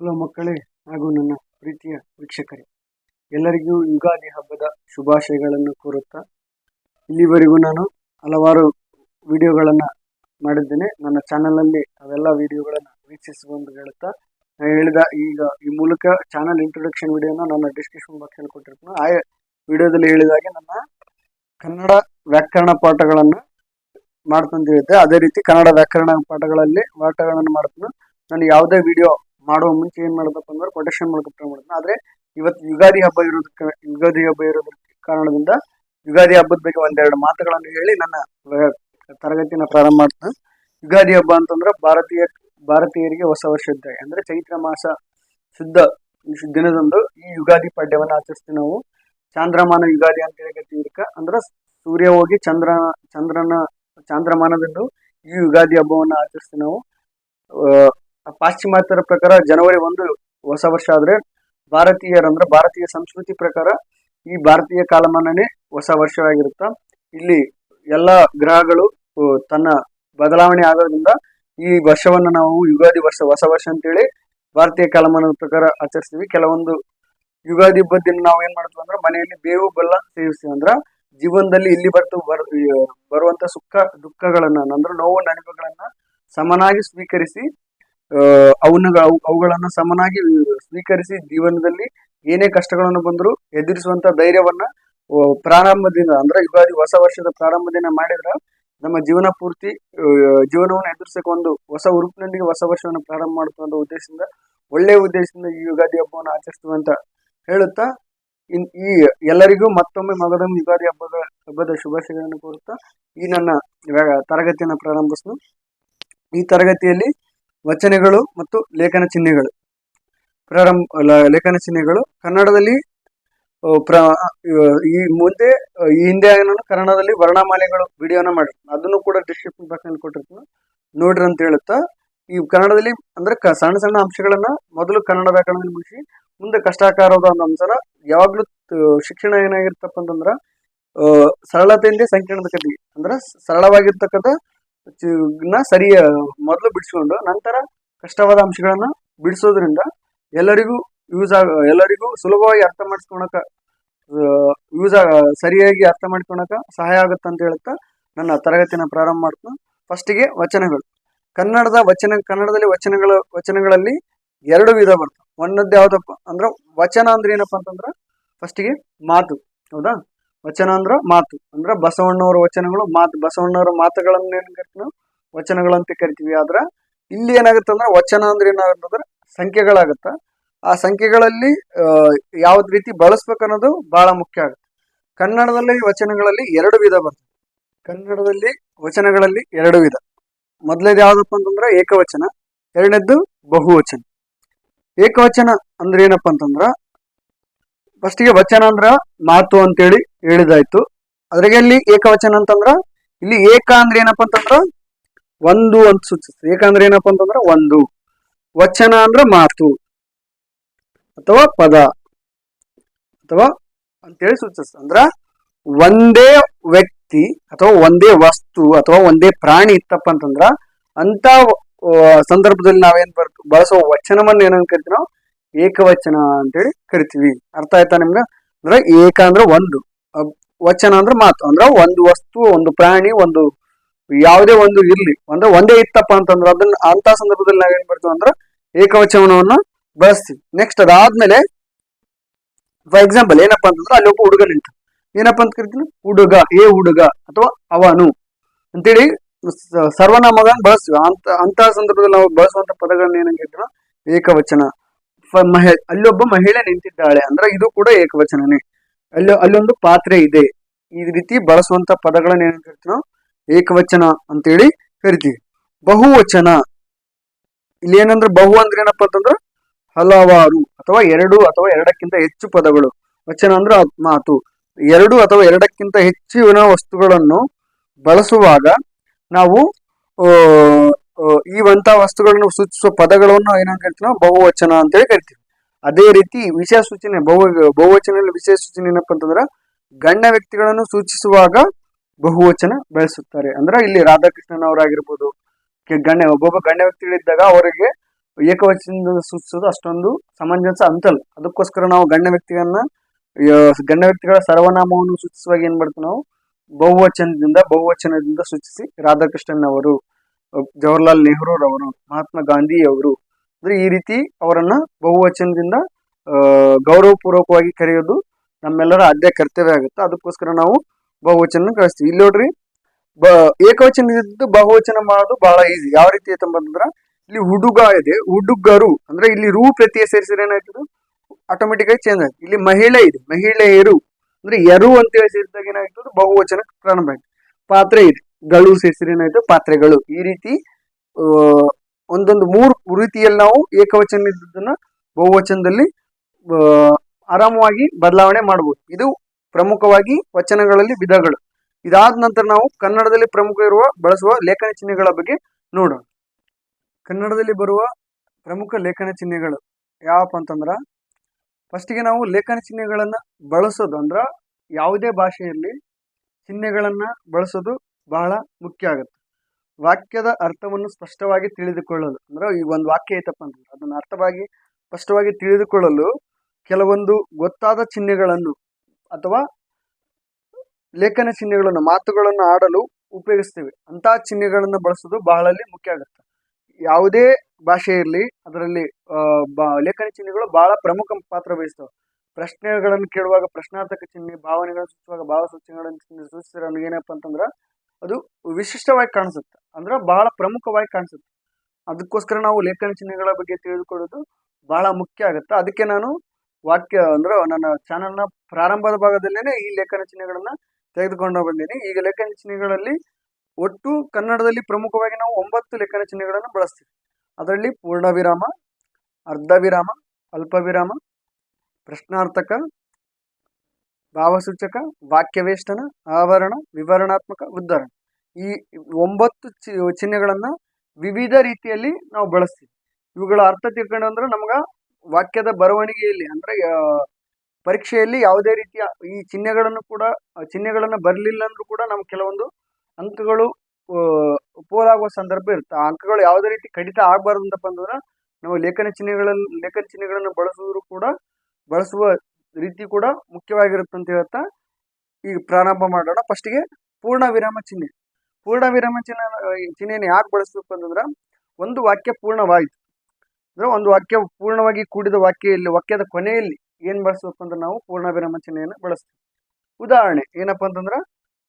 Hello ಮಕ್ಕಳೇ ಹಾಗೂ ನನ್ನ ಪ್ರೀತಿಯ ವೀಕ್ಷಕರೇ, ಎಲ್ಲರಿಗೂ ಯುಗಾದಿ ಹಬ್ಬದ ಶುಭಾಶಯಗಳನ್ನು ಕೋರುತ್ತಾ ಇಲ್ಲಿವರೆಗೂ ನಾನು ಹಲವಾರು ವಿಡಿಯೋಗಳನ್ನು ಮಾಡಿದ್ದೇನೆ. ನನ್ನ ಚಾನಲಲ್ಲಿ ಅವೆಲ್ಲ ವಿಡಿಯೋಗಳನ್ನು ವೀಕ್ಷಿಸುವಂತ ಹೇಳುತ್ತಾ ನಾನು ಹೇಳಿದ ಈಗ ಈ ಮೂಲಕ ಚಾನಲ್ ಇಂಟ್ರೊಡಕ್ಷನ್ ವಿಡಿಯೋನ ನನ್ನ ಡಿಸ್ಕ್ರಿಪ್ಷನ್ ಬಾಕ್ಸಲ್ಲಿ ಕೊಟ್ಟಿರ್ತೀನಿ. ಆ ವಿಡಿಯೋದಲ್ಲಿ ಹೇಳಿದಾಗೆ ನನ್ನ ಕನ್ನಡ ವ್ಯಾಕರಣ ಪಾಠಗಳನ್ನು ಮಾಡ್ತಂತ ಅದೇ ರೀತಿ ಕನ್ನಡ ವ್ಯಾಕರಣ ಪಾಠಗಳಲ್ಲಿ ಪಾಠಗಳನ್ನು ಮಾಡ್ತೀನಿ. ನಾನು ಯಾವುದೇ ವಿಡಿಯೋ ಮಾಡುವ ಮುಂಚೆ ಏನು ಮಾಡಬೇಕು ಅಂದ್ರೆ ಕೊಟೇಶನ್ ಪ್ರಯೋಗ ಮಾಡ್ತೀನಿ ಆದ್ರೆ ಇವತ್ತು ಯುಗಾದಿ ಹಬ್ಬ ಇರೋದಕ್ಕೆ, ಯುಗಾದಿ ಹಬ್ಬ ಇರೋದಕ್ಕೆ ಕಾರಣದಿಂದ ಯುಗಾದಿ ಹಬ್ಬದ ಬಗ್ಗೆ ಒಂದೆರಡು ಮಾತುಗಳನ್ನು ಹೇಳಿ ನನ್ನ ತರಗತಿನ ಪ್ರಾರಂಭ ಮಾಡ್ತೀನಿ. ಯುಗಾದಿ ಹಬ್ಬ ಅಂತಂದ್ರೆ ಭಾರತೀಯ, ಭಾರತೀಯರಿಗೆ ಹೊಸ ವರ್ಷ ಇದ್ದಾಗ ಅಂದ್ರೆ ಚೈತ್ರ ಮಾಸ ಶುದ್ಧ ದಿನದಂದು ಈ ಯುಗಾದಿ ಪಾಡ್ಯವನ್ನು ಆಚರಿಸ್ತೀವಿ ನಾವು. ಚಾಂದ್ರಮಾನ ಯುಗಾದಿ ಅಂತ ಹೇಳಿ ಇದಕ್ಕ ಅಂದ್ರೆ ಸೂರ್ಯ ಹೋಗಿ ಚಂದ್ರ, ಚಂದ್ರನ, ಚಾಂದ್ರಮಾನದಂದು ಈ ಯುಗಾದಿ ಹಬ್ಬವನ್ನು ಆಚರಿಸ್ತೀವಿ ನಾವು. ಪಾಶ್ಚಿಮಾತ್ಯರ ಪ್ರಕಾರ ಜನವರಿ ಒಂದು ಹೊಸ ವರ್ಷ ಆದ್ರೆ ಭಾರತೀಯರ ಅಂದ್ರೆ ಭಾರತೀಯ ಸಂಸ್ಕೃತಿ ಪ್ರಕಾರ ಈ ಭಾರತೀಯ ಕಾಲಮಾನನೇ ಹೊಸ ವರ್ಷವಾಗಿರುತ್ತ, ಇಲ್ಲಿ ಎಲ್ಲ ಗ್ರಹಗಳು ತನ್ನ ಬದಲಾವಣೆ ಆಗೋದ್ರಿಂದ ಈ ವರ್ಷವನ್ನ ನಾವು ಯುಗಾದಿ ವರ್ಷ, ಹೊಸ ವರ್ಷ ಅಂತೇಳಿ ಭಾರತೀಯ ಕಾಲಮಾನದ ಪ್ರಕಾರ ಆಚರಿಸ್ತೀವಿ. ಕೆಲವೊಂದು ಯುಗಾದಿ ಹಬ್ಬದ ದಿನ ನಾವು ಏನ್ ಮಾಡ್ತೀವಿ ಅಂದ್ರೆ ಮನೆಯಲ್ಲಿ ಬೇವು ಬೆಲ್ಲ ಸೇವಿಸ್ತೀವಿ ಅಂದ್ರ ಜೀವನದಲ್ಲಿ ಇಲ್ಲಿ ಬರ್ತು ಬರ್ ಬರುವಂತ ಸುಖ, ದುಃಖಗಳನ್ನ ಅಂದ್ರೆ ನೋವು, ನೆನಪುಗಳನ್ನ ಸಮನಾಗಿ ಸ್ವೀಕರಿಸಿ ಅವನ್ನ ಅವು- ಅವುಗಳನ್ನ ಸಮನಾಗಿ ಸ್ವೀಕರಿಸಿ ಜೀವನದಲ್ಲಿ ಏನೇ ಕಷ್ಟಗಳನ್ನು ಬಂದರೂ ಎದುರಿಸುವಂತ ಧೈರ್ಯವನ್ನ ಪ್ರಾರಂಭದಿಂದ, ಅಂದ್ರೆ ಯುಗಾದಿ ಹೊಸ ವರ್ಷದ ಪ್ರಾರಂಭದಿಂದ ಮಾಡಿದ್ರ ನಮ್ಮ ಜೀವನ ಪೂರ್ತಿ ಜೀವನವನ್ನು ಎದುರಿಸಕ್ಕೆ ಒಂದು ಹೊಸ ಉರುಪಿನೊಂದಿಗೆ ಹೊಸ ವರ್ಷವನ್ನು ಪ್ರಾರಂಭ ಮಾಡುವಂತ ಉದ್ದೇಶದಿಂದ ಒಳ್ಳೆಯ ಉದ್ದೇಶದಿಂದ ಈ ಯುಗಾದಿ ಹಬ್ಬವನ್ನು ಆಚರಿಸುವಂತ ಹೇಳುತ್ತಾ, ಇನ್ ಈ ಎಲ್ಲರಿಗೂ ಮತ್ತೊಮ್ಮೆ ಮಗದ ಯುಗಾದಿ ಹಬ್ಬದ ಹಬ್ಬದ ಶುಭಾಶಯಗಳನ್ನು ಕೋರುತ್ತಾ, ಈ ನನ್ನ ತರಗತಿಯನ್ನು ಪ್ರಾರಂಭಿಸಲು ಈ ತರಗತಿಯಲ್ಲಿ ವಚನಗಳು ಮತ್ತು ಲೇಖನ ಚಿಹ್ನೆಗಳು. ಪ್ರಾರಂಭ ಲೇಖನ ಚಿಹ್ನೆಗಳು. ಕನ್ನಡದಲ್ಲಿ ಪ್ರ, ಈ ಮುಂದೆ ಈ ಹಿಂದೆ ನಾನು ಕನ್ನಡದಲ್ಲಿ ವರ್ಣಮಾಲೆಗಳು, ವಿಡಿಯೋನ ಮಾಡಿ. ಅದನ್ನು ಕೂಡ ಡಿಸ್ಕ್ರಿಪ್ಷನ್ ಬಾಕ್ಸ್ನಲ್ಲಿ ಕೊಟ್ಟಿರ್ತೀನಿ. ನೋಡ್ರಿ ಅಂತ ಹೇಳುತ್ತಾ, ಈ ಕನ್ನಡದಲ್ಲಿ ಅಂದ್ರೆ ಸಣ್ಣ ಸಣ್ಣ ಅಂಶಗಳನ್ನ ಮೊದಲು ಕನ್ನಡ ವ್ಯಾಕರಣದಲ್ಲಿ ಮುಗಿಸಿ, ಮುಂದೆ ಕಷ್ಟಾಕಾರದ ಒಂದು ಅಂಶನ ಯಾವಾಗ್ಲೂ ಶಿಕ್ಷಣ ಏನಾಗಿರ್ತಪ್ಪ ಅಂತಂದ್ರ ಸರಳತೆಯಿಂದ ಸಂಕೀರ್ಣದ ಕತೆ ಅಂದ್ರೆ ಸರಳವಾಗಿರ್ತಕ್ಕಂಥ ನ ಸರಿ ಮೊದಲು ಬಿಡಿಸ್ಕೊಂಡು ನಂತರ ಕಷ್ಟವಾದ ಅಂಶಗಳನ್ನ ಬಿಡಿಸೋದ್ರಿಂದ ಎಲ್ಲರಿಗೂ ಯೂಸ್ ಆಗ, ಎಲ್ಲರಿಗೂ ಸುಲಭವಾಗಿ ಅರ್ಥ ಮಾಡಿಸ್ಕೊಳಕ ಯೂಸ್ ಸರಿಯಾಗಿ ಅರ್ಥ ಮಾಡ್ಕೊಳಕ ಸಹಾಯ ಆಗುತ್ತೆ ಅಂತ ಹೇಳುತ್ತಾ ನನ್ನ ತರಗತಿನ ಪ್ರಾರಂಭ ಮಾಡ್ತೀನಿ. ಫಸ್ಟಿಗೆ ವಚನಗಳು. ಕನ್ನಡದ ವಚನ, ಕನ್ನಡದಲ್ಲಿ ವಚನಗಳು, ವಚನಗಳಲ್ಲಿ ಎರಡು ವಿಧ ಬರ್ತವೆ. ಒಂದದ್ದು ಯಾವುದಪ್ಪ ಅಂದ್ರೆ ವಚನ ಅಂದ್ರೆ ಏನಪ್ಪ ಅಂತಂದ್ರೆ ಫಸ್ಟಿಗೆ ಮಾತು. ಹೌದಾ? ವಚನ ಅಂದ್ರ ಮಾತು. ಅಂದ್ರ ಬಸವಣ್ಣವರ ವಚನಗಳು ಮಾತು, ಬಸವಣ್ಣವರ ಮಾತುಗಳನ್ನ ಏನ್ ಕರಿತೀವಿ ನಾವು? ವಚನಗಳಂತ ಕರಿತೀವಿ. ಆದ್ರ ಇಲ್ಲಿ ಏನಾಗುತ್ತೆ ಅಂದ್ರೆ ವಚನ ಅಂದ್ರೆ ಏನಾಗುತ್ತಂದ್ರೆ ಸಂಖ್ಯೆಗಳಾಗತ್ತ. ಆ ಸಂಖ್ಯೆಗಳಲ್ಲಿ ಯಾವ ಯಾವ್ದ್ ರೀತಿ ಅನ್ನೋದು ಬಹಳ ಮುಖ್ಯ ಆಗುತ್ತೆ. ಕನ್ನಡದಲ್ಲಿ ವಚನಗಳಲ್ಲಿ ಎರಡು ವಿಧ ಬರ್ತದೆ. ಕನ್ನಡದಲ್ಲಿ ವಚನಗಳಲ್ಲಿ ಎರಡು ವಿಧ. ಮೊದಲೇದು ಯಾವ್ದಪ್ಪ ಅಂತಂದ್ರೆ ಏಕವಚನ, ಎರಡನೇದ್ದು ಬಹುವಚನ. ಏಕವಚನ ಅಂದ್ರೆ ಏನಪ್ಪ ಅಂತಂದ್ರ ಫಸ್ಟಿಗೆ ವಚನ ಅಂದ್ರ ಮಾತು ಅಂತೇಳಿ ಹೇಳಿದಾಯ್ತು. ಅದ್ರಾಗೆ ಅಲ್ಲಿ ಏಕವಚನ ಅಂತಂದ್ರ, ಇಲ್ಲಿ ಏಕ ಅಂದ್ರೆ ಏನಪ್ಪ ಅಂತಂದ್ರ, ಒಂದು ಅಂತ ಸೂಚಿಸ್ತದೆ ಏಕ ಅಂದ್ರೆ ಏನಪ್ಪ ಅಂತಂದ್ರ, ಒಂದು. ವಚನ ಅಂದ್ರ ಮಾತು. ಅಥವಾ ಪದ. ಅಥವಾ ಅಂತೇಳಿ ಸೂಚಿಸ್ತದೆ ಅಂದ್ರ ಒಂದೇ ವ್ಯಕ್ತಿ ಅಥವಾ ಒಂದೇ ವಸ್ತು ಅಥವಾ ಒಂದೇ ಪ್ರಾಣಿ ಇತ್ತಪ್ಪ ಅಂತಂದ್ರ ಅಂತ ಸಂದರ್ಭದಲ್ಲಿ ನಾವೇನ್ ಬರ್ ಬಳಸುವ ವಚನವನ್ನ ಏನಂತ ಕರಿತೀವಿ ಏಕವಚನ ಅಂತೇಳಿ ಕರಿತೀವಿ ಅರ್ಥ ಆಯ್ತಾ ನಿಮ್ಗ ಅಂದ್ರೆ ಏಕ ಅಂದ್ರೆ ಒಂದು ಅಬ್- ವಚನ ಅಂದ್ರೆ ಮಾತು ಅಂದ್ರೆ ಒಂದು ವಸ್ತು ಒಂದು ಪ್ರಾಣಿ ಒಂದು ಯಾವುದೇ ಒಂದು ಇರ್ಲಿ. ಅಂದ್ರೆ ಒಂದೇ ಇತ್ತಪ್ಪ ಅಂತಂದ್ರೆ ಅದನ್ನ ಅಂತ ಸಂದರ್ಭದಲ್ಲಿ ನಾವೇನ್ ಬರ್ತೀವಿ ಅಂದ್ರೆ ಏಕವಚನವನ್ನ ಬಳಸ್ತೀವಿ. ನೆಕ್ಸ್ಟ್ ಅದಾದ್ಮೇಲೆ ಫಾರ್ ಎಕ್ಸಾಂಪಲ್ ಏನಪ್ಪಾ ಅಂತಂದ್ರೆ ಅಲ್ಲಿ ಒಬ್ಬ ಹುಡುಗ ನಿಂತ. ಏನಪ್ಪಾ ಅಂತ ಕರಿತೀನಿ ಹುಡುಗ. ಏ ಹುಡುಗ ಅಥವಾ ಅವನು. ಅಂತೇಳಿ ಸ- ಸರ್ವನಾಮಗಳನ್ನ ಬಳಸ್ತೀವಿ. ಅಂತ ಅಂತ ಸಂದರ್ಭದಲ್ಲಿ ನಾವು ಬಳಸುವಂತ ಪದಗಳನ್ನ ಏನಂತ ಹೇಳ್ತೀವಿ ನಾವು? ಏಕವಚನ. ಫ- ಮಹಿ ಅಲ್ಲೊಬ್ಬ ಮಹಿಳೆ ನಿಂತಿದ್ದಾಳೆ. ಅಂದ್ರೆ ಇದು ಕೂಡ ಏಕವಚನನೇ. ಅಲ್ಲಿ ಅಲ್ಲೊಂದು ಪಾತ್ರೆ ಇದೆ. ಈ ರೀತಿ ಬಳಸುವಂತ ಪದಗಳನ್ನ ಏನಂತ ಕರಿತೀವಿ ಏಕವಚನ ಅಂತೇಳಿ ಕರಿತೀವಿ. ಬಹುವಚನ. ಇಲ್ಲಿ ಏನಂದ್ರೆ ಬಹು ಅಂದ್ರೆ ಏನಪ್ಪಾ ಅಂತಂದ್ರೆ ಹಲವಾರು ಅಥವಾ ಎರಡು ಅಥವಾ ಎರಡಕ್ಕಿಂತ ಹೆಚ್ಚು ಪದಗಳು. ವಚನ ಅಂದ್ರೆ ಅದ್ ಮಾತು. ಎರಡು ಅಥವಾ ಎರಡಕ್ಕಿಂತ ಹೆಚ್ಚಿನ ವಸ್ತುಗಳನ್ನು ಬಳಸುವಾಗ ನಾವು ಅಂತ ವಸ್ತುಗಳನ್ನು ಸೂಚಿಸುವ ಪದಗಳನ್ನು ಏನಂತ ನಾವು ಬಹುವಚನ ಅಂತೇಳಿ ಕರಿತೀವಿ. ಅದೇ ರೀತಿ ವಿಷಯ ಸೂಚನೆ, ಬಹು ಬಹುವಚನ ವಿಶೇಷ ಸೂಚನೆ ಏನಪ್ಪಾ ಅಂತಂದ್ರ ಗಣ್ಯ ವ್ಯಕ್ತಿಗಳನ್ನು ಸೂಚಿಸುವಾಗ ಬಹುವಚನ ಬಳಸುತ್ತಾರೆ. ಅಂದ್ರೆ ಇಲ್ಲಿ ರಾಧಾಕೃಷ್ಣನ್ ಅವರಾಗಿರ್ಬೋದು ಗಣ್ಯ, ಒಬ್ಬೊಬ್ಬ ಗಣ್ಯ ವ್ಯಕ್ತಿಗಳಿದ್ದಾಗ ಅವರಿಗೆ ಏಕವಚನದಿಂದ ಸೂಚಿಸೋದು ಅಷ್ಟೊಂದು ಸಮಂಜಸ ಅಂತಲ್ಲ. ಅದಕ್ಕೋಸ್ಕರ ನಾವು ಗಣ್ಯ ವ್ಯಕ್ತಿಗಳನ್ನ ಗಣ್ಯ ವ್ಯಕ್ತಿಗಳ ಸರ್ವನಾಮವನ್ನು ಸೂಚಿಸುವಾಗ ಏನ್ ಮಾಡ್ತೀವಿ ನಾವು? ಬಹುವಚನದಿಂದ ಬಹುವಚನದಿಂದ ಸೂಚಿಸಿ ರಾಧಾಕೃಷ್ಣನ್ ಅವರು ಜವಾಹರ್ಲಾಲ್ ನೆಹರೂರವರು ಮಹಾತ್ಮ ಗಾಂಧಿಯವರು. ಅಂದ್ರೆ ಈ ರೀತಿ ಅವರನ್ನು ಬಹುವಚನದಿಂದ ಗೌರವಪೂರ್ವಕವಾಗಿ ಕರೆಯೋದು ನಮ್ಮೆಲ್ಲರ ಆದ್ಯ ಕರ್ತವ್ಯ ಆಗುತ್ತೆ. ಅದಕ್ಕೋಸ್ಕರ ನಾವು ಬಹುವಚನ ಕಳಿಸ್ತೀವಿ. ಇಲ್ಲಿ ನೋಡ್ರಿ, ಬ ಏಕವಚನದಿದ್ದು ಬಹುವಚನ ಮಾಡೋದು ಬಹಳ ಈಸಿ ಯಾವ ರೀತಿ ಐತೆ ಅಂತಂದ್ರೆ ಇಲ್ಲಿ ಹುಡುಗ ಇದೆ, ಹುಡುಗರು, ಅಂದ್ರೆ ಇಲ್ಲಿ ರೂ ಪ್ರತ್ಯಯ ಸೇರಿಸಿದ್ರೆ ಏನಾಯ್ತದೆ? ಆಟೋಮೆಟಿಕ್ ಆಗಿ ಚೇಂಜ್ ಆಯ್ತು. ಇಲ್ಲಿ ಮಹಿಳೆ ಇದೆ, ಮಹಿಳೆಯರು. ಅಂದ್ರೆ ಎರು ಅಂತೇಳಿ ಸೇರಿದಾಗ ಏನಾಗ್ತದೆ ಬಹುವಚನ ಪ್ರಾರಂಭ ಆಯ್ತು. ಪಾತ್ರೆ ಇದೆ. ಗಳು ಸೇರಿಸಿದ್ರೆ ಏನಾಯ್ತು? ಪಾತ್ರೆಗಳು. ಈ ರೀತಿ ಒಂದೊಂದು ಮೂರು ರೀತಿಯಲ್ಲಿ ನಾವು ಏಕವಚನ ಬಹುವಚನದಲ್ಲಿ ಆರಾಮವಾಗಿ ಬದಲಾವಣೆ ಮಾಡಬಹುದು ಇದು ಪ್ರಮುಖವಾಗಿ ವಚನಗಳಲ್ಲಿ ವಿಧಗಳು. ಇದಾದ ನಂತರ ನಾವು ಕನ್ನಡದಲ್ಲಿ ಪ್ರಮುಖ ಇರುವ, ಬಳಸುವ ಲೇಖನ ಚಿಹ್ನೆಗಳ ಬಗ್ಗೆ ನೋಡೋಣ. ಕನ್ನಡದಲ್ಲಿ ಬರುವ ಪ್ರಮುಖ ಲೇಖನ ಚಿಹ್ನೆಗಳು ಯಾವಪ್ಪ ಅಂತಂದ್ರ ಫಸ್ಟಿಗೆ ನಾವು ಲೇಖನ ಚಿಹ್ನೆಗಳನ್ನ ಬಳಸೋದು ಅಂದ್ರ ಯಾವುದೇ ಭಾಷೆಯಲ್ಲಿ ಚಿಹ್ನೆಗಳನ್ನ ಬಳಸೋದು ಬಹಳ ಮುಖ್ಯ ಆಗುತ್ತೆ. ವಾಕ್ಯದ ಅರ್ಥವನ್ನು ಸ್ಪಷ್ಟವಾಗಿ ತಿಳಿದುಕೊಳ್ಳಲು, ಅಂದ್ರೆ ಈ ಒಂದು ವಾಕ್ಯ ಐತಪ್ಪ ಅಂತಂದ್ರೆ ಅದನ್ನು ಅರ್ಥವಾಗಿ ಸ್ಪಷ್ಟವಾಗಿ ತಿಳಿದುಕೊಳ್ಳಲು ಕೆಲವೊಂದು ಗೊತ್ತಾದ ಚಿಹ್ನೆಗಳನ್ನು ಅಥವಾ ಲೇಖನ ಚಿಹ್ನೆಗಳನ್ನು, ಮಾತುಗಳನ್ನು ಆಡಲು ಉಪಯೋಗಿಸ್ತೇವೆ. ಅಂತಹ ಚಿಹ್ನೆಗಳನ್ನು ಬಳಸೋದು ಬಹಳಲ್ಲಿ ಮುಖ್ಯ ಆಗುತ್ತೆ. ಯಾವುದೇ ಭಾಷೆ ಇರಲಿ, ಅದರಲ್ಲಿ ಬಾ, ಲೇಖನ ಚಿಹ್ನೆಗಳು ಬಹಳ ಪ್ರಮುಖ ಪಾತ್ರ ವಹಿಸ್ತವೆ. ಪ್ರಶ್ನೆಗಳನ್ನು ಕೇಳುವಾಗ ಪ್ರಶ್ನಾರ್ಥಕ ಚಿಹ್ನೆ, ಭಾವನೆಗಳನ್ನು ಸೂಚಿಸುವಾಗ ಭಾವ ಸೂಚನೆಗಳನ್ನು ಸೂಚಿಸಿದ್ರೆ ಏನಪ್ಪ ಅಂತಂದ್ರ ಅದು ವಿಶಿಷ್ಟವಾಗಿ ಕಾಣಿಸುತ್ತೆ. ಅಂದ್ರೆ ಬಹಳ ಪ್ರಮುಖವಾಗಿ ಕಾಣಿಸುತ್ತೆ. ಅದಕ್ಕೋಸ್ಕರ ನಾವು ಲೇಖನ ಚಿಹ್ನೆಗಳ ಬಗ್ಗೆ ತಿಳಿದುಕೊಳ್ಳೋದು ಬಹಳ ಮುಖ್ಯ ಆಗುತ್ತೆ. ಅದಕ್ಕೆ ನಾನು ವಾಕ್ಯ ಅಂದ್ರೆ ನನ್ನ ಚಾನಲ್ನ ಪ್ರಾರಂಭದ ಭಾಗದಲ್ಲೇನೆ ಈ ಲೇಖನ ಚಿಹ್ನೆಗಳನ್ನ ತೆಗೆದುಕೊಂಡು ಬಂದೀನಿ. ಈಗ ಲೇಖನ ಚಿಹ್ನೆಗಳಲ್ಲಿ ಒಟ್ಟು ಕನ್ನಡದಲ್ಲಿ ಪ್ರಮುಖವಾಗಿ ನಾವು ಒಂಬತ್ತು ಲೇಖನ ಚಿಹ್ನೆಗಳನ್ನು ಬಳಸ್ತೀವಿ. ಅದರಲ್ಲಿ ಪೂರ್ಣ ವಿರಾಮ ಅರ್ಧ ವಿರಾಮ ಅಲ್ಪ ವಿರಾಮ ಪ್ರಶ್ನಾರ್ಥಕ ಭಾವಸೂಚಕ, ವಾಕ್ಯವೇಷ್ಟನ, ಆವರಣ, ವಿವರಣಾತ್ಮಕ, ಉದ್ಧರಣ. ಈ ಒಂಬತ್ತು ಚಿ, ಚಿಹ್ನೆಗಳನ್ನ ವಿವಿಧ ರೀತಿಯಲ್ಲಿ ನಾವು ಬಳಸ್ತೀವಿ. ಇವುಗಳ ಅರ್ಥ ತಿಳ್ಕೊಂಡು ಅಂದ್ರೆ ನಮ್ಗೆ ವಾಕ್ಯದ ಬರವಣಿಗೆಯಲ್ಲಿ ಅಂದ್ರೆ ಪರೀಕ್ಷೆಯಲ್ಲಿ ಯಾವುದೇ ರೀತಿಯ ಈ ಚಿಹ್ನೆಗಳನ್ನು ಕೂಡ ಚಿಹ್ನೆಗಳನ್ನು ಬರಲಿಲ್ಲ ಅಂದ್ರೂ ಕೂಡ ನಮ್ಗೆ ಕೆಲವೊಂದು ಅಂಕಗಳು ಪೋಲಾಗುವ ಸಂದರ್ಭ ಇರುತ್ತೆ. ಆ ಅಂಕಗಳು ಯಾವುದೇ ರೀತಿ ಕಡಿತ ಆಗಬಾರ್ದು ಅಂತಪ್ಪ ಅಂತಂದ್ರೆ ನಾವು ಲೇಖನ ಚಿಹ್ನೆಗಳಲ್ಲಿ ಲೇಖನ ಚಿಹ್ನೆಗಳನ್ನು ಬಳಸುವುದು ಕೂಡ ಬಳಸುವ ರೀತಿ ಕೂಡ ಮುಖ್ಯವಾಗಿರುತ್ತೆ ಅಂತ ಹೇಳ್ತಾ ಈಗ ಪ್ರಾರಂಭ ಮಾಡೋಣ. ಫಸ್ಟಿಗೆ ಪೂರ್ಣ ವಿರಾಮ ಚಿಹ್ನೆ. ಪೂರ್ಣ ವಿರಾಮ ಚಿಹ್ನೆ ಚಿಹ್ನೆಯನ್ನು ಯಾಕೆ ಬಳಸಬೇಕು ಅಂತಂದ್ರೆ ಒಂದು ವಾಕ್ಯ ಪೂರ್ಣವಾಯಿತು. ಅಂದ್ರೆ ಒಂದು ವಾಕ್ಯ ಪೂರ್ಣವಾಗಿ ಕೂಡಿದ ವಾಕ್ಯ ಇಲ್ಲಿ ವಾಕ್ಯದ ಕೊನೆಯಲ್ಲಿ ಏನ್ ಬಳಸ್ಬೇಕು ಅಂದ್ರೆ ನಾವು ಪೂರ್ಣ ವಿರಾಮ ಚಿಹ್ನೆಯನ್ನು ಬಳಸ್ತೀವಿ. ಉದಾಹರಣೆ, ಏನಪ್ಪಾ ಅಂತಂದ್ರ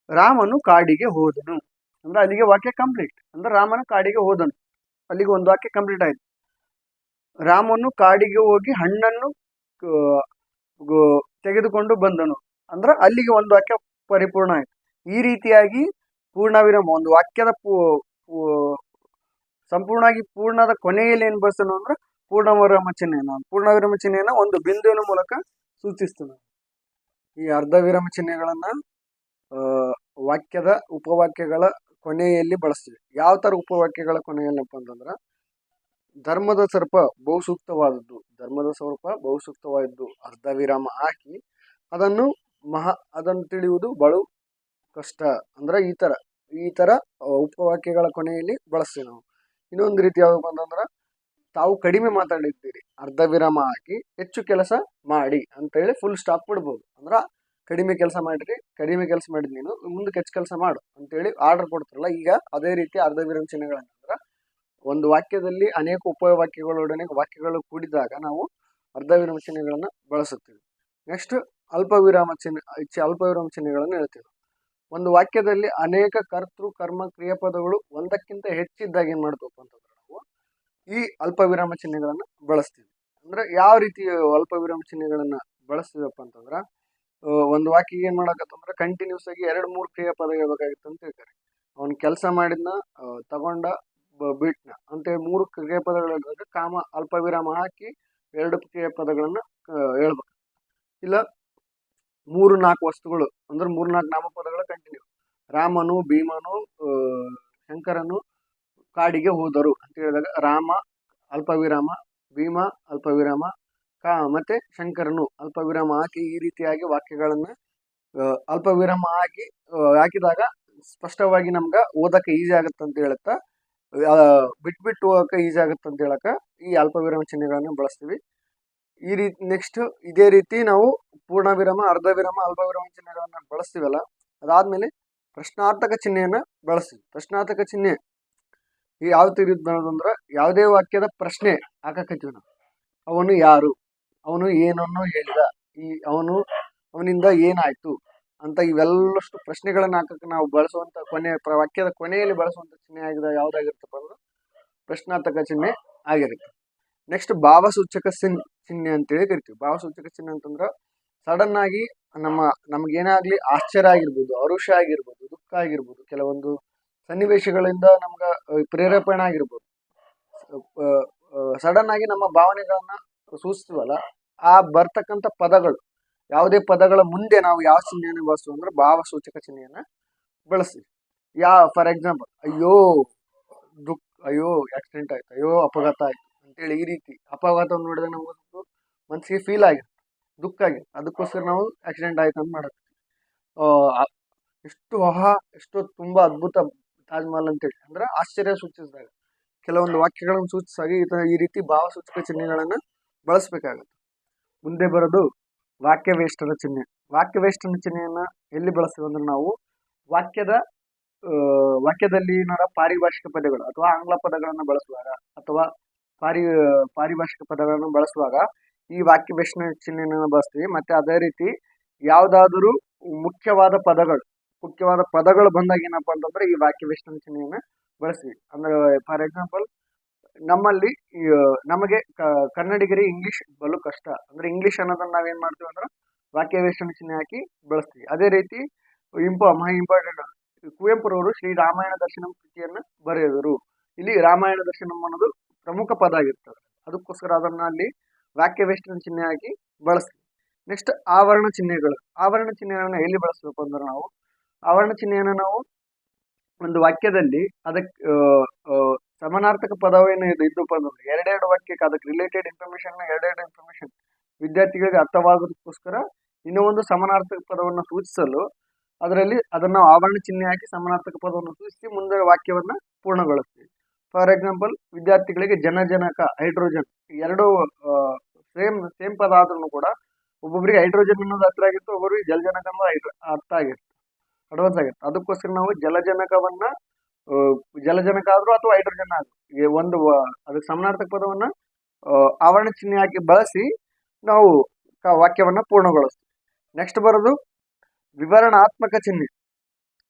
ರಾಮನು ಕಾಡಿಗೆ ಹೋದನು. ಅಂದ್ರೆ ಅಲ್ಲಿಗೆ ವಾಕ್ಯ ಕಂಪ್ಲೀಟ್ ಅಂದ್ರೆ ರಾಮನು ಕಾಡಿಗೆ ಹೋದನು. ಅಲ್ಲಿಗೆ ಒಂದು ವಾಕ್ಯ ಕಂಪ್ಲೀಟ್ ಆಯ್ತು. ರಾಮನು ಕಾಡಿಗೆ ಹೋಗಿ ಹಣ್ಣನ್ನು ತೆಗೆದುಕೊಂಡು ಬಂದನು. ಅಂದ್ರೆ ಅಲ್ಲಿಗೆ ಒಂದು ವಾಕ್ಯ ಪರಿಪೂರ್ಣ ಆಯ್ತು. ಈ ರೀತಿಯಾಗಿ ಪೂರ್ಣ ವಿರಾಮ ಒಂದು ವಾಕ್ಯದ ಸಂಪೂರ್ಣವಾಗಿ ಪೂರ್ಣದ ಕೊನೆಯಲ್ಲಿ ಏನು ಬಳಸನು ಅಂದ್ರೆ ಪೂರ್ಣ ವಿರಾಮ ಚಿಹ್ನೆಯನ್ನು ಪೂರ್ಣ ವಿರಾಮ ಚಿಹ್ನೆಯನ್ನ ಒಂದು ಬಿಂದುವಿನ ಮೂಲಕ ಸೂಚಿಸ್ತೇನೆ. ಈ ಅರ್ಧ ವಿರಾಮ ಚಿಹ್ನೆಗಳನ್ನ ವಾಕ್ಯದ ಉಪವಾಕ್ಯಗಳ ಕೊನೆಯಲ್ಲಿ ಬಳಸ್ತೀವಿ. ಯಾವ ತರ ಉಪವಾಕ್ಯಗಳ ಕೊನೆಯಲ್ಲಪ್ಪ ಅಂತಂದ್ರ ಧರ್ಮದ ಸರ್ಪ ಬಹುಸೂಕ್ತವಾದದ್ದು. ಧರ್ಮದ ಸ್ವರೂಪ ಬಹುಸೂಕ್ತವಾದದ್ದು. ಅರ್ಧ ವಿರಾಮ ಹಾಕಿ ಅದನ್ನು ಮಹಾ, ಅದನ್ನು ತಿಳಿಯುವುದು ಬಲು ಕಷ್ಟ. ಅಂದ್ರೆ ಈ ತರ ಈ ತರ ಉಪವಾಕ್ಯಗಳ ಕೊನೆಯಲ್ಲಿ ಬಳಸ್ತೀವಿ ನಾವು. ಇನ್ನೊಂದು ರೀತಿ ಯಾವ್ದು ಅಂತಂದ್ರೆ ತಾವು ಕಡಿಮೆ ಮಾತಾಡಿದ್ದೀರಿ. ಅರ್ಧ ವಿರಾಮ ಹಾಕಿ ಹೆಚ್ಚು ಕೆಲಸ ಮಾಡಿ ಅಂತ ಹೇಳಿ ಫುಲ್ ಸ್ಟಾಪ್ ಬಿಡ್ಬೋದು ಅಂದ್ರ ಕಡಿಮೆ ಕೆಲಸ ಮಾಡಿರಿ, ಕಡಿಮೆ ಕೆಲಸ ಮಾಡಿದ್ ನೀನು, ಮುಂದಕ್ಕೆ ಹೆಚ್ಚು ಕೆಲಸ ಮಾಡು ಅಂತೇಳಿ ಆರ್ಡರ್ ಕೊಡ್ತಾರಲ್ಲ, ಈಗ ಅದೇ ರೀತಿ ಅರ್ಧ ವಿರಾಮ ಚಿಹ್ನೆಗಳಂತಂದ್ರ ಒಂದು ವಾಕ್ಯದಲ್ಲಿ ಅನೇಕ ಉಪವಾಕ್ಯಗಳೊಡನೆ ವಾಕ್ಯಗಳು ಕೂಡಿದಾಗ ನಾವು ಅರ್ಧ ವಿರಾಮ ಚಿಹ್ನೆಗಳನ್ನ ಬಳಸುತ್ತೀವಿ. ನೆಕ್ಸ್ಟ್ ಅಲ್ಪ ವಿರಾಮ ಚಿಹ್ನೆ ಅಲ್ಪ ವಿರಾಮ ಚಿಹ್ನೆಗಳನ್ನು ಹೇಳ್ತೇವೆ. ಒಂದು ವಾಕ್ಯದಲ್ಲಿ ಅನೇಕ ಕರ್ತೃ, ಕರ್ಮ, ಕ್ರಿಯಾಪದಗಳು ಒಂದಕ್ಕಿಂತ ಹೆಚ್ಚಿದ್ದಾಗ ಏನ್ ಮಾಡ್ಬೇಕು ಅಂತಂದ್ರೆ ನಾವು ಈ ಅಲ್ಪ ವಿರಾಮ ಚಿಹ್ನೆಗಳನ್ನ ಬಳಸ್ತೀವಿ. ಅಂದ್ರೆ ಯಾವ ರೀತಿ ಅಲ್ಪ ವಿರಾಮ ಚಿಹ್ನೆಗಳನ್ನ ಬಳಸ್ತೀವಪ್ಪ ಅಂತಂದ್ರೆ ಒಂದು ವಾಕ್ಯ ಏನ್ ಮಾಡಕತ್ತಂದ್ರೆ ಕಂಟಿನ್ಯೂಸ್ ಆಗಿ ಎರಡ್ ಮೂರ್ ಕ್ರಿಯಾಪದ ಹೇಳ್ಬೇಕಾಗಿತ್ತು ಅಂತ ಹೇಳ್ತಾರೆ. ಅವನು ಕೆಲಸ ಮಾಡಿದ್ನ ತಗೊಂಡ ಬಿಟ್ನ ಅಂತೇಳಿ ಮೂರು ಕ್ರಿಯಾಪದಗಳು ಪದಗಳಿದ್ದಾಗ ಕಾಮ, ಅಲ್ಪ ವಿರಾಮ ಹಾಕಿ ಎರಡು ಕ್ರಿಯೆ ಪದಗಳನ್ನು ಹೇಳ್ಬೇಕು. ಇಲ್ಲ, ಮೂರು ನಾಲ್ಕು ವಸ್ತುಗಳು ಅಂದ್ರೆ ಮೂರು ನಾಲ್ಕು ನಾಮಪದಗಳು ಕಂಟಿನ್ಯೂ ರಾಮನು, ಭೀಮನು ಶಂಕರನು ಕಾಡಿಗೆ ಹೋದರು ಅಂತ ಹೇಳಿದಾಗ ರಾಮ, ಅಲ್ಪ ವಿರಾಮ, ಭೀಮ, ಅಲ್ಪ ವಿರಾಮ, ಕಾ, ಮತ್ತೆ ಶಂಕರನು ಅಲ್ಪ ವಿರಾಮ ಹಾಕಿ ಈ ರೀತಿಯಾಗಿ ವಾಕ್ಯಗಳನ್ನ ಅಲ್ಪ ವಿರಾಮ ಹಾಕಿ ಹಾಕಿದಾಗ ಸ್ಪಷ್ಟವಾಗಿ ನಮ್ಗೆ ಓದಕ್ಕೆ ಈಸಿ ಆಗುತ್ತೆ ಅಂತ ಹೇಳುತ್ತಾ ಆ, ಬಿಟ್ಬಿಟ್ಟು ಹೋಗಕ್ಕೆ ಈಸಿ ಆಗುತ್ತೆ ಅಂತ ಹೇಳಕ ಈ ಅಲ್ಪ ವಿರಾಮ ಚಿಹ್ನೆಗಳನ್ನು ಬಳಸ್ತೀವಿ. ಈ ರೀತಿ ನೆಕ್ಸ್ಟ್ ಇದೇ ರೀತಿ ನಾವು ಪೂರ್ಣ ವಿರಾಮ ಅರ್ಧ ವಿರಾಮ ಅಲ್ಪ ವಿರಾಮ ಚಿಹ್ನೆಗಳನ್ನ ಬಳಸ್ತೀವಲ್ಲ ಅದಾದ್ಮೇಲೆ ಪ್ರಶ್ನಾರ್ಥಕ ಚಿಹ್ನೆಯನ್ನು ಬಳಸ್ತೀವಿ. ಪ್ರಶ್ನಾರ್ಥಕ ಚಿಹ್ನೆ ಈ ಯಾವ ತೀರಿ ಅಂದ್ರೆ ಯಾವುದೇ ವಾಕ್ಯದ ಪ್ರಶ್ನೆ ಹಾಕಕತ್ತೀವಿ ನಾವು. ಅವನು ಯಾರು? ಅವನು ಏನನ್ನು ಹೇಳಿದ? ಈ ಅವನು ಅವನಿಂದ ಏನಾಯ್ತು? ಅಂತ ಇವೆಲ್ಲಷ್ಟು ಪ್ರಶ್ನೆಗಳನ್ನು ಹಾಕಕ್ಕೆ ನಾವು ಬಳಸುವಂತ ಕೊನೆ ಪ್ರ- ವಾಕ್ಯದ ಕೊನೆಯಲ್ಲಿ ಬಳಸುವಂತ ಚಿಹ್ನೆ ಆಗಿದೆ ಯಾವುದಾಗಿರ್ತಪ್ಪ ಅಂದ್ರೆ ಪ್ರಶ್ನಾರ್ಥಕ ಚಿಹ್ನೆ ಆಗಿರುತ್ತೆ. ನೆಕ್ಸ್ಟ್ ಭಾವಸೂಚಕ ಸಿನ್ ಚಿಹ್ನೆ ಅಂತೇಳಿ ಕರಿತೀವಿ. ಭಾವಸೂಚಕ ಚಿಹ್ನೆ ಅಂತಂದ್ರೆ ಸಡನ್ ಆಗಿ ನಮ್ಮ, ನಮ್ಗೇನಾಗ್ಲಿ ಆಶ್ಚರ್ಯ ಆಗಿರ್ಬೋದು, ಅರುಷ ಆಗಿರ್ಬೋದು, ದುಃಖ ಆಗಿರ್ಬೋದು, ಕೆಲವೊಂದು ಸನ್ನಿವೇಶಗಳಿಂದ ನಮ್ಗೆ ಪ್ರೇರೇಪಣೆ ಆಗಿರ್ಬೋದು. ಸಡನ್ ಆಗಿ ನಮ್ಮ ಭಾವನೆಗಳನ್ನ ಸೂಚಿಸ್ತೀವಲ್ಲ ಆ ಬರ್ತಕ್ಕಂಥ ಪದಗಳು ಯಾವುದೇ ಪದಗಳ ಮುಂದೆ ನಾವು ಯಾವ ಚಿಹ್ನೆಯನ್ನು ಬಳಸ್ತೀವಿ ಅಂದ್ರೆ ಭಾವಸೂಚಕ ಚಿಹ್ನೆಯನ್ನ ಬಳಸ್ತೀವಿ. ಯಾ ಫಾರ್ ಎಕ್ಸಾಂಪಲ್ ಅಯ್ಯೋ, ದುಃಖ, ಅಯ್ಯೋ ಆಕ್ಸಿಡೆಂಟ್ ಆಯ್ತು, ಅಯ್ಯೋ, ಅಪಘಾತ ಆಯ್ತು ಅಂತೇಳಿ ಈ ರೀತಿ ಅಪಘಾತವನ್ನು ನೋಡಿದಾಗ ನಮ್ಗೆ ಮನಸ್ಸಿಗೆ ಫೀಲ್ ಆಗಿರುತ್ತೆ ದುಃಖ ಆಗಿರುತ್ತೆ ಅದಕ್ಕೋಸ್ಕರ ನಾವು ಆಕ್ಸಿಡೆಂಟ್ ಆಯ್ತು ಅಂತ ಮಾಡುತ್ತೆ. ಎಷ್ಟು ಹೊಹ ಎಷ್ಟು ತುಂಬಾ ಅದ್ಭುತ ತಾಜ್ ಮಹಲ್ ಅಂತೇಳಿ ಅಂದ್ರೆ ಆಶ್ಚರ್ಯ ಸೂಚಿಸಿದಾಗ, ಕೆಲವೊಂದು ವಾಕ್ಯಗಳನ್ನು ಸೂಚಿಸಾಗಿ ಈ ರೀತಿ ಭಾವಸೂಚಕ ಚಿಹ್ನೆಗಳನ್ನು ಬಳಸಬೇಕಾಗುತ್ತೆ. ಮುಂದೆ ಬರೋದು ವಾಕ್ಯವೇಷ್ಟನ ಚಿಹ್ನೆ. ವಾಕ್ಯವೇಷ್ಟನ ಚಿಹ್ನೆಯನ್ನು ಎಲ್ಲಿ ಬಳಸ್ತೀವಿ ಅಂದ್ರೆ ನಾವು ವಾಕ್ಯದ ವಾಕ್ಯದಲ್ಲಿ ಏನಾರ ಪಾರಿಭಾಷಿಕ ಪದಗಳು ಅಥವಾ ಆಂಗ್ಲ ಪದಗಳನ್ನು ಬಳಸುವಾಗ ಅಥವಾ ಪಾರಿ, ಪಾರಿಭಾಷಿಕ ಪದಗಳನ್ನು ಬಳಸುವಾಗ ಈ ವಾಕ್ಯವೇಷ್ಟನ ಚಿಹ್ನೆಯನ್ನು ಬಳಸ್ತೀವಿ. ಮತ್ತೆ ಅದೇ ರೀತಿ ಯಾವುದಾದರೂ ಮುಖ್ಯವಾದ ಪದಗಳು ಮುಖ್ಯವಾದ ಪದಗಳು ಬಂದಾಗ ಏನಪ್ಪಾ ಅಂತಂದ್ರೆ ಈ ವಾಕ್ಯವೇಷ್ಟನ ಚಿಹ್ನೆಯನ್ನು ಬಳಸ್ತೀವಿ. ಅಂದ್ರೆ ಫಾರ್ ಎಕ್ಸಾಂಪಲ್ ನಮ್ಮಲ್ಲಿ ನಮಗೆ ಕನ್ನಡಿಗರಿಗೆ ಇಂಗ್ಲಿಷ್ ಬಲು ಕಷ್ಟ. ಅಂದ್ರೆ ಇಂಗ್ಲಿಷ್ ಅನ್ನೋದನ್ನ ನಾವೇನ್ ಮಾಡ್ತೀವಿ ಅಂದ್ರೆ ವಾಕ್ಯವೇಷ್ಟನ ಚಿಹ್ನೆ ಹಾಕಿ ಬಳಸ್ತೀವಿ. ಅದೇ ರೀತಿ, ಇಂಪ, ಮಹಾ ಇಂಪಾರ್ಟೆಂಟ್, ಕುವೆಂಪುರವರು ಶ್ರೀ ರಾಮಾಯಣ ದರ್ಶನಂ ಕೃತಿಯನ್ನ ಬರೆದರು. ಇಲ್ಲಿ ರಾಮಾಯಣ ದರ್ಶನಂ ಅನ್ನೋದು ಪ್ರಮುಖ ಪದ ಆಗಿರ್ತದೆ. ಅದಕ್ಕೋಸ್ಕರ ಅದನ್ನ ಅಲ್ಲಿ ವಾಕ್ಯವೇಷ್ಟನ ಚಿಹ್ನೆ ಹಾಕಿ ಬಳಸ್ತೀವಿ. ನೆಕ್ಸ್ಟ್ ಆವರಣ ಚಿಹ್ನೆಗಳು. ಆವರಣ ಚಿಹ್ನೆಗಳನ್ನ ಎಲ್ಲಿ ಬಳಸಬೇಕು ಅಂದ್ರೆ ನಾವು, ಆವರಣ ಚಿಹ್ನೆಯನ್ನ ನಾವು ಒಂದು ವಾಕ್ಯದಲ್ಲಿ ಅದಕ್ಕೆ ಸಮಾನಾರ್ಥಕ ಪದವೇನು ಇದು? ಇದ್ದಪ್ಪ ಅಂದ್ರೆ ಎರಡೆರಡು ವಾಕ್ಯಕ್ಕೆ ಅದಕ್ಕೆ ರಿಲೇಟೆಡ್ ಇನ್ಫಾರ್ಮೇಶನ್ ಎರಡೆರಡು ಇನ್ಫಾರ್ಮೇಶನ್ ವಿದ್ಯಾರ್ಥಿಗಳಿಗೆ ಅರ್ಥವಾಗೋದಕ್ಕೋಸ್ಕರ ಇನ್ನೂ ಒಂದು ಸಮಾನಾರ್ಥಕ ಪದವನ್ನು ಸೂಚಿಸಲು ಅದರಲ್ಲಿ ಅದನ್ನು ಆವರಣ ಚಿಹ್ನೆ ಹಾಕಿ ಸಮಾನಾರ್ಥಕ ಪದವನ್ನು ಸೂಚಿಸಿ ಮುಂದೆ ವಾಕ್ಯವನ್ನು ಪೂರ್ಣಗೊಳಿಸ್ತೀವಿ ಫಾರ್ ಎಕ್ಸಾಂಪಲ್ ವಿದ್ಯಾರ್ಥಿಗಳಿಗೆ ಜನಜನಕ, ಹೈಡ್ರೋಜನ್ ಎರಡು ಸೇಮ್ ಸೇಮ್ ಪದ ಆದ್ರೂ ಕೂಡ ಒಬ್ಬೊಬ್ಬರಿಗೆ ಹೈಡ್ರೋಜನ್ ಅನ್ನೋದು ಹತ್ರ ಆಗಿತ್ತು ಒಬ್ಬೊಬ್ಬರಿಗೆ ಜಲಜನಕ ಅನ್ನೋದು ಹೈಡ್ರೋ, ಅರ್ಥ ಆಗಿತ್ತು. ಅಡ್ವಾನ್ಸ್ ಆಗಿತ್ತು. ಅದಕ್ಕೋಸ್ಕರ ನಾವು ಜಲಜನಕವನ್ನ ಜಲಜನಕ ಆದ್ರೂ ಅಥವಾ ಹೈಡ್ರೋಜನ್ ಆದ್ರೂ. ಒಂದು ಅದಕ್ಕೆ ಸಮಾನಾರ್ಥಕ ಪದವನ್ನ ಆವರಣ ಚಿಹ್ನೆ ಹಾಕಿ ಬಳಸಿ ನಾವು ವಾಕ್ಯವನ್ನ ಪೂರ್ಣಗೊಳಿಸ್ತೀವಿ. ನೆಕ್ಸ್ಟ್ ಬರೋದು ವಿವರಣಾತ್ಮಕ ಚಿಹ್ನೆ.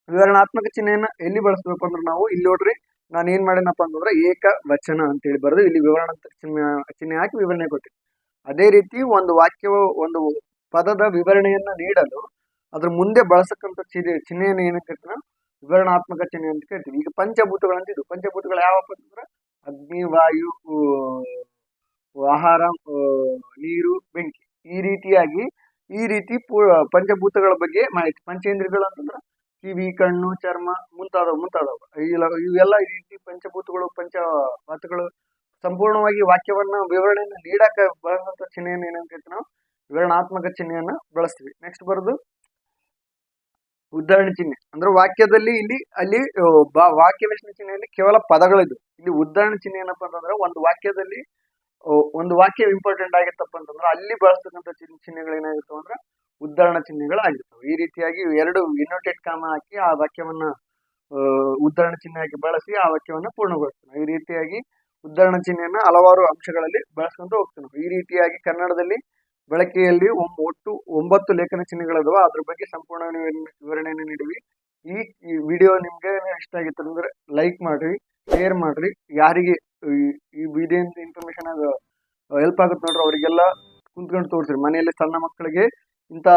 ವಿವರಣಾತ್ಮಕ ಚಿಹ್ನೆಯನ್ನ ಎಲ್ಲಿ ಬಳಸಬೇಕು ಅಂದ್ರೆ ನಾವು ಇಲ್ಲಿ ನೋಡ್ರಿ, ನಾನು ಏನ್ ಮಾಡೇನಪ್ಪ ಅಂತಂದ್ರೆ ಏಕ ವಚನ ಅಂತೇಳಿ ಬರೆದು ಇಲ್ಲಿ ವಿವರಣಾತ್ಮಕ ಚಿಹ್ನೆ ಚಿಹ್ನೆ ಹಾಕಿ ವಿವರಣೆ ಕೊಟ್ಟಿವಿ ಅದೇ ರೀತಿ ಒಂದು ವಾಕ್ಯವು, ಒಂದು ಪದದ ವಿವರಣೆಯನ್ನ ನೀಡಲು ಅದ್ರ ಮುಂದೆ ಬಳಸಕ್ಕಂಥ ಚಿಹ್ನೆ, ಚಿಹ್ನೆಯನ್ನು ಏನಕ್ಕೆ? ವಿವರಣಾತ್ಮಕ ಚಿಹ್ನೆ ಅಂತ ಕೇಳ್ತೀವಿ. ಈಗ ಪಂಚಭೂತಗಳು ಅಂತ ಇದು. ಪಂಚಭೂತಗಳು ಯಾವಪ್ಪ ಅಂತಂದ್ರೆ ಅಗ್ನಿ, ವಾಯು ಆಹಾರ ನೀರು, ಬೆಂಕಿ. ಈ ರೀತಿಯಾಗಿ ಈ ರೀತಿ ಪಂಚಭೂತಗಳ ಬಗ್ಗೆ ಮಾಹಿತಿ. ಪಂಚೇಂದ್ರಿಯಗಳು ಅಂತಂದ್ರೆ ಕಿವಿ, ಕಣ್ಣು, ಚರ್ಮ ಮುಂತಾದವು ಮುಂತಾದವು. ಇವೆಲ್ಲ- ಈ ರೀತಿ ಪಂಚಭೂತಗಳು, ಪಂಚ ಮಾತುಗಳು ಸಂಪೂರ್ಣವಾಗಿ ವಾಕ್ಯವನ್ನ, ವಿವರಣೆಯನ್ನು ನೀಡಕ್ಕೆ ಬಳಸುವಂತ ಚಿಹ್ನೆಯನ್ನು ಏನಂತ ನಾವು? ವಿವರಣಾತ್ಮಕ ಚಿಹ್ನೆಯನ್ನು ಬಳಸ್ತೀವಿ. ನೆಕ್ಸ್ಟ್ ಬರೋದು ಉದಾಹರಣೆ ಚಿಹ್ನೆ. ಅಂದ್ರೆ ವಾಕ್ಯದಲ್ಲಿ ಇಲ್ಲಿ, ಅಲ್ಲಿ ವಾಕ್ಯ ವಿಶ್ಲೇಷಣೆ ಚಿಹ್ನೆಯಲ್ಲಿ ಕೇವಲ ಪದಗಳಿದ್ದು. ಇಲ್ಲಿ ಉದ್ಧರಣ ಚಿಹ್ನೆ ಏನಪ್ಪಾ ಅಂತಂದ್ರೆ ಒಂದು ವಾಕ್ಯದಲ್ಲಿ ಒಂದು ವಾಕ್ಯ ಇಂಪಾರ್ಟೆಂಟ್ ಆಗಿತ್ತಪ್ಪ ಅಂತಂದ್ರೆ ಅಲ್ಲಿ ಬಳಸ್ತಕ್ಕಂಥ ಚಿಹ್ನೆ ಚಿಹ್ನೆಗಳು ಏನಾಗಿರ್ತವೆ ಅಂದ್ರೆ ಉದ್ಧರಣ ಚಿಹ್ನೆಗಳು ಆಗಿರ್ತವೆ ಈ ರೀತಿಯಾಗಿ ಎರಡು ಇನ್ನೋಟೆಡ್ ಕಾಮ ಹಾಕಿ ಆ ವಾಕ್ಯವನ್ನ ಉದ್ಧರಣ ಚಿಹ್ನೆಯಾಗಿ ಬಳಸಿ ಆ ವಾಕ್ಯವನ್ನ ಪೂರ್ಣಗೊಳಿಸ್ತಾನೆ ಈ ರೀತಿಯಾಗಿ ಉದ್ಧರಣ ಚಿಹ್ನೆಯನ್ನ ಹಲವಾರು ಅಂಶಗಳಲ್ಲಿ ಬಳಸ್ಕೊಂಡು ಹೋಗ್ತೀವಿ ಈ ರೀತಿಯಾಗಿ ಕನ್ನಡದಲ್ಲಿ ಬಳಕೆಯಲ್ಲಿ ಒಟ್ಟು ಒಂಬತ್ತು ಲೇಖನ ಚಿಹ್ನೆಗಳಿದಾವೆ. ಅದ್ರ ಬಗ್ಗೆ ಸಂಪೂರ್ಣ ವಿವರಣೆ- ವಿವರಣೆಯನ್ನು ನೀಡಿವಿ. ಈ ವಿಡಿಯೋ ನಿಮ್ಗೆ ಇಷ್ಟ ಆಗಿತ್ತು ಅಂದ್ರೆ ಲೈಕ್ ಮಾಡ್ರಿ, ಶೇರ್ ಮಾಡ್ರಿ. ಯಾರಿಗೆ ಈ- ವಿಡಿಯೋ ಇನ್ಫಾರ್ಮೇಶನ್ ಅದು ಹೆಲ್ಪ್ ಆಗುತ್ತೆ ನೋಡ್ರಿ, ಅವರಿಗೆಲ್ಲ ಕುಂತ್ಕೊಂಡು ತೋರಿಸ್ರಿ. ಮನೆಯಲ್ಲಿ ಸಣ್ಣ ಮಕ್ಕಳಿಗೆ ಇಂಥ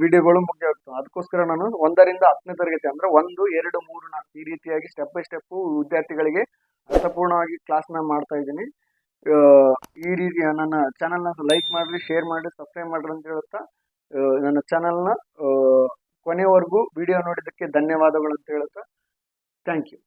ವಿಡಿಯೋಗಳು ಮುಖ್ಯ ಆಗ್ತವೆ ಅದಕ್ಕೋಸ್ಕರ ನಾನು ಒಂದರಿಂದ ಹತ್ತನೇ ತರಗತಿ ಅಂದ್ರೆ ಒಂದು, ಎರಡು, ಮೂರು, ನಾಲ್ಕು ಈ ರೀತಿಯಾಗಿ ಸ್ಟೆಪ್ ಬೈ ಸ್ಟೆಪ್ ವಿದ್ಯಾರ್ಥಿಗಳಿಗೆ ಅರ್ಥಪೂರ್ಣವಾಗಿ ನ ಮಾಡ್ತಾ ಇದ್ದೀನಿ. ಈ ರೀತಿ ನನ್ನ ಚಾನಲ್ನ ಲೈಕ್ ಮಾಡ್ರಿ ಶೇರ್ ಮಾಡ್ರಿ ಸಬ್ಸ್ಕ್ರೈಬ್ ಮಾಡ್ರಿ ಅಂತ ಹೇಳುತ್ತಾ ನನ್ನ ಚಾನಲ್ನ ಕೊನೆವರೆಗೂ ವಿಡಿಯೋ ನೋಡಿದ್ದಕ್ಕೆ ಧನ್ಯವಾದಗಳು ಅಂತ ಹೇಳುತ್ತಾ ಥ್ಯಾಂಕ್ ಯು